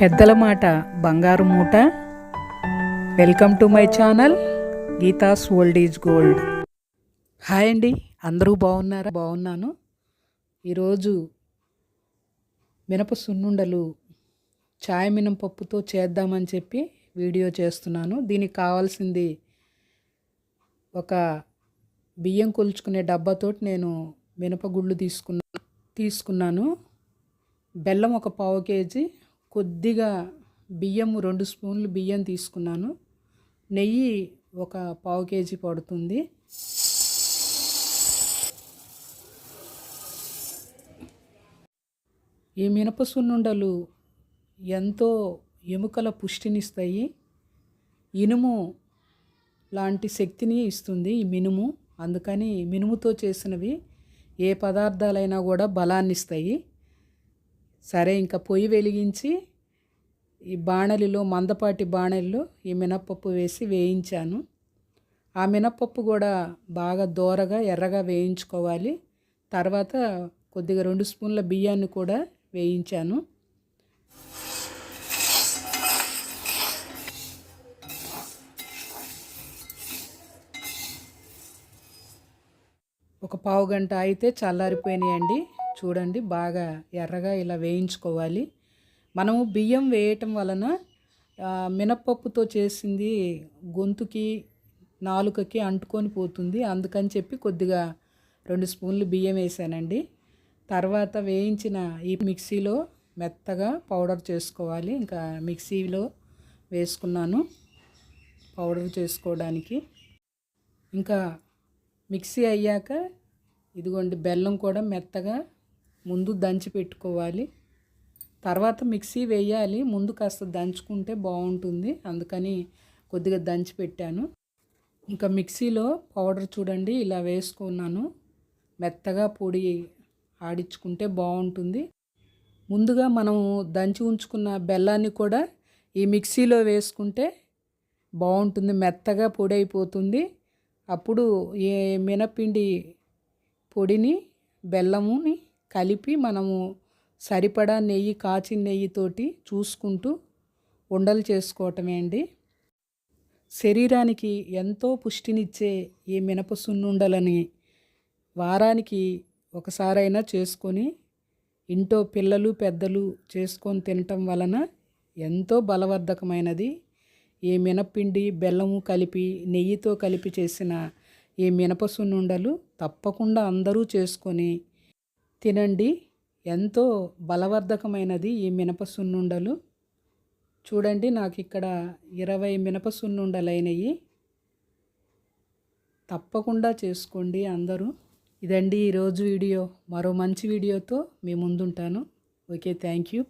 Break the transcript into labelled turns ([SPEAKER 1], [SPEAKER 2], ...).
[SPEAKER 1] పెద్దల మాట బంగారు మూట. Welcome to my channel Geetha's old is gold. Hi అండి అందరూ బాగున్నారా? బాగున్నాను. ఈరోజు మినప సున్నుండలు చాయ్ మినపప్పుతో చేద్దామని చెప్పి వీడియో చేస్తున్నాను. దీనికి కావాల్సింది ఒక బియ్యం కొలుచుకునే డబ్బాతోటి నేను మినపగుళ్ళు తీసుకున్నా తీసుకున్నాను. బెల్లం ఒక పావు కేజీ కొద్దిగా బియ్యం రెండు స్పూన్లు బియ్యం తీసుకున్నాను. నెయ్యి ఒక పావు కేజీ పడుతుంది. ఈ మినప సున్నుండలు ఎంతో ఎముకల పుష్టినిస్తాయి. ఇనుము లాంటి శక్తిని ఇస్తుంది ఈ మినుము. అందుకని మినుముతో చేసినవి ఏ పదార్థాలైనా కూడా బలాన్ని ఇస్తాయి సరే ఇంకా పొయ్యి వెలిగించి ఈ బాణలిలో మందపాటి బాణలిలో ఈ మినప్పప్పు వేసి వేయించాను. ఆ మినప్పప్పు కూడా బాగా దోరగా ఎర్రగా వేయించుకోవాలి. తర్వాత కొద్దిగా రెండు స్పూన్ల బియ్యాన్ని కూడా వేయించాను. ఒక పావు గంట అయితే చల్లారిపోయినాయండి. చూడండి బాగా ఎర్రగా ఇలా వేయించుకోవాలి. మనము బియ్యం వేయటం వలన మినప్పప్పుతో చేసింది గొంతుకి నాలుకకి అంటుకొని పోతుంది. అందుకని చెప్పి కొద్దిగా రెండు స్పూన్లు బియ్యం వేసానండి. తర్వాత వేయించిన ఈ మిక్సీలో మెత్తగా పౌడర్ చేసుకోవాలి. ఇంకా మిక్సీలో వేసుకున్నాను పౌడర్ చేసుకోవడానికి. ఇంకా మిక్సీ అయ్యాక ఇదిగోండి బెల్లం కూడా మెత్తగా ముందు దంచి పెట్టుకోవాలి. తర్వాత మిక్సీ వేయాలి. ముందు కాస్త దంచుకుంటే బాగుంటుంది. అందుకని కొద్దిగా దంచి పెట్టాను. ఇంకా మిక్సీలో పౌడర్ చూడండి ఇలా వేసుకున్నాను. మెత్తగా పొడి ఆడించుకుంటే బాగుంటుంది. ముందుగా మనము దంచి ఉంచుకున్న బెల్లాన్ని కూడా ఈ మిక్సీలో వేసుకుంటే బాగుంటుంది. మెత్తగా పొడి అయిపోతుంది. అప్పుడు ఏ మినపిండి పొడిని బెల్లముని కలిపి మనము సరిపడా నెయ్యి కాచిన నెయ్యితోటి చూసుకుంటూ ఉండలు చేసుకోవటమే అండి. శరీరానికి ఎంతో పుష్టినిచ్చే ఈ మినప సున్నుండలని వారానికి ఒకసారైనా చేసుకొని ఇంట్లో పిల్లలు పెద్దలు చేసుకొని తినటం వలన ఎంతో బలవర్ధకమైనది. ఈ మినపిండి బెల్లము కలిపి నెయ్యితో కలిపి చేసిన ఈ మినప సున్నుండలు తప్పకుండా అందరూ చేసుకొని తినండి. ఎంతో బలవర్ధకమైనది ఈ మినప సున్నుండలు చూడండి నాకు ఇక్కడ ఇరవై మినప సున్నుండలైనవి తప్పకుండా చేసుకోండి అందరూ. ఇదండి ఈరోజు వీడియో. మరో మంచి వీడియోతో మీ ముందుంటాను. Okay thank you.